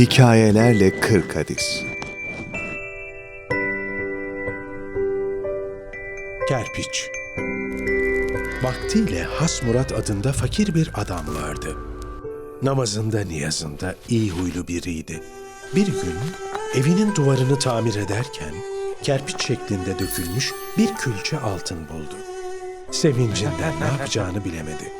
Hikayelerle Kırk Hadis Kerpiç Vaktiyle Has Murat adında fakir bir adam vardı. Namazında niyazında iyi huylu biriydi. Bir gün evinin duvarını tamir ederken kerpiç şeklinde dökülmüş bir külçe altın buldu. Sevincinden ne yapacağını bilemedi.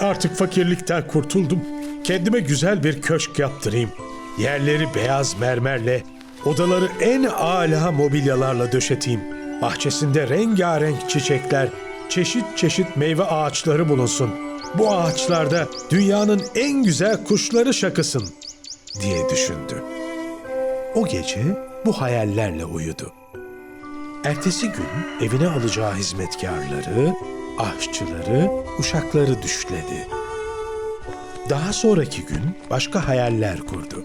Artık fakirlikten kurtuldum. Kendime güzel bir köşk yaptırayım. Yerleri beyaz mermerle, odaları en âlâ mobilyalarla döşeteyim. Bahçesinde rengarenk çiçekler, çeşit çeşit meyve ağaçları bulunsun. Bu ağaçlarda dünyanın en güzel kuşları şakısın diye düşündü. O gece bu hayallerle uyudu. Ertesi gün evine alacağı hizmetkarları, aşçıları, uşakları düşledi. Daha sonraki gün başka hayaller kurdu.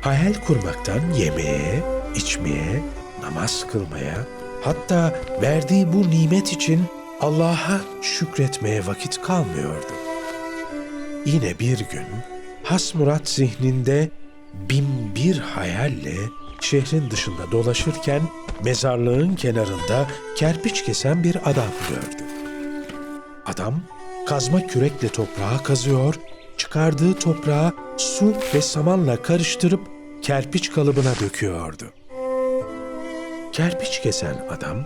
Hayal kurmaktan yemeğe, içmeye, namaz kılmaya, hatta verdiği bu nimet için Allah'a şükretmeye vakit kalmıyordu. Yine bir gün Has Murat zihninde bin bir hayalle şehrin dışında dolaşırken mezarlığın kenarında kerpiç kesen bir adam gördü. Adam kazma kürekle toprağı kazıyor, çıkardığı toprağı su ve samanla karıştırıp kerpiç kalıbına döküyordu. Kerpiç kesen adam,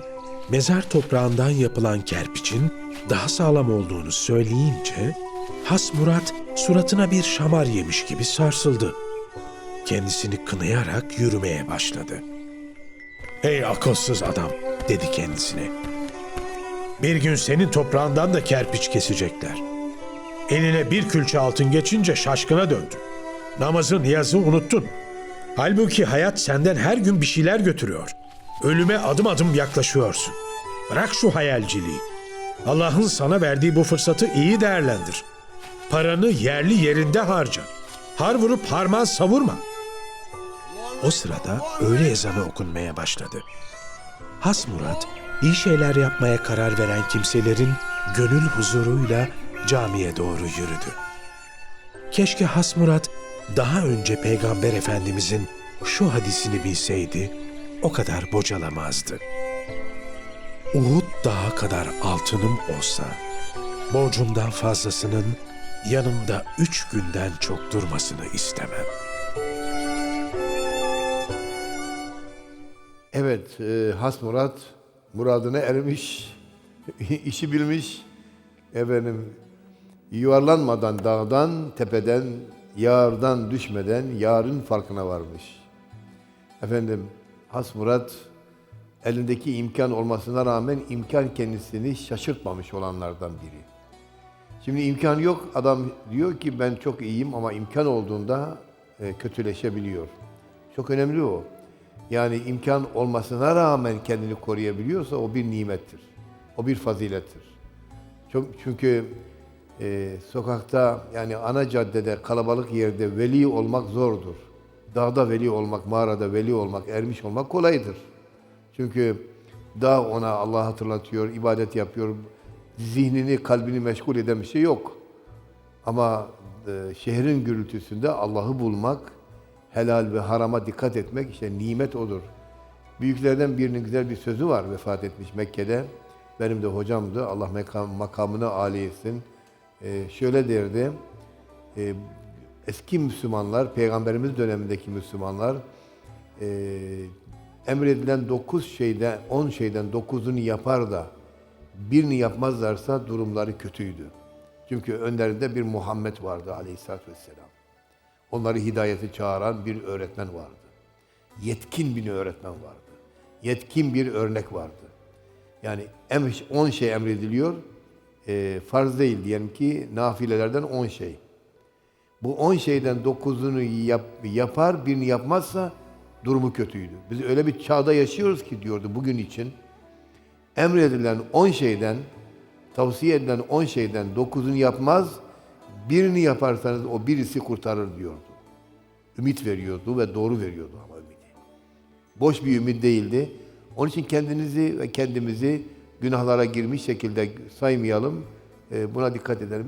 mezar toprağından yapılan kerpiçin daha sağlam olduğunu söyleyince, Has Murat suratına bir şamar yemiş gibi sarsıldı. Kendisini kınayarak yürümeye başladı. Ey akılsız adam, dedi kendisine. Bir gün senin toprağından da kerpiç kesecekler. Eline bir külçe altın geçince şaşkına döndün. Namazı niyazı unuttun. Halbuki hayat senden her gün bir şeyler götürüyor. Ölüme adım adım yaklaşıyorsun. Bırak şu hayalciliği. Allah'ın sana verdiği bu fırsatı iyi değerlendir. Paranı yerli yerinde harca. Har vurup harman savurma. O sırada öğle ezanı okunmaya başladı. Has Murat, iyi şeyler yapmaya karar veren kimselerin gönül huzuruyla camiye doğru yürüdü. Keşke Has Murat daha önce Peygamber Efendimizin şu hadisini bilseydi, o kadar bocalamazdı. Uhud dağı kadar altınım olsa, borcumdan fazlasının yanımda üç günden çok durmasını istemem. Evet, e, Has Murat muradına ermiş, işi bilmiş. Efendim, yuvarlanmadan dağdan, tepeden, yağardan düşmeden yarın farkına varmış. Efendim, Has Murat elindeki imkan olmasına rağmen imkan kendisini şaşırtmamış olanlardan biri. Şimdi imkan yok, adam diyor ki ben çok iyiyim ama imkan olduğunda e, kötüleşebiliyor. Çok önemli o. Yani imkan olmasına rağmen kendini koruyabiliyorsa o bir nimettir. O bir fazilettir. Çok, çünkü e, sokakta yani ana caddede kalabalık yerde veli olmak zordur. Dağda veli olmak, mağarada veli olmak, ermiş olmak kolaydır. Çünkü dağ ona Allah hatırlatıyor, ibadet yapıyor. Zihnini, kalbini meşgul eden bir şey yok. Ama e, şehrin gürültüsünde Allah'ı bulmak, helal ve harama dikkat etmek işte nimet odur. Büyüklerden birinin güzel bir sözü var vefat etmiş Mekke'de. Benim de hocamdı. Allah makam, makamını âli etsin. Ee, şöyle derdi. e, eski Müslümanlar, Peygamberimiz dönemindeki Müslümanlar e, emredilen dokuz şeyden, on şeyden dokuzunu yapar da birini yapmazlarsa durumları kötüydü. Çünkü önlerinde bir Muhammed vardı aleyhissalatü vesselam. Onları hidayete çağıran bir öğretmen vardı. Yetkin bir öğretmen vardı. Yetkin bir örnek vardı. Yani 10 şey emrediliyor. E, farz değil diyelim ki nafilelerden 10 şey. Bu 10 şeyden 9'unu yap, yapar, birini yapmazsa durumu kötüydü. Biz öyle bir çağda yaşıyoruz ki diyordu bugün için. Emredilen 10 şeyden, tavsiye edilen 10 şeyden 9'unu yapmaz, birini yaparsanız o birisi kurtarır diyordu. Ümit veriyordu ve doğru veriyordu ama ümidi. Boş bir ümit değildi. Onun için kendinizi ve kendimizi günahlara girmiş şekilde saymayalım. Ee, Buna dikkat edelim.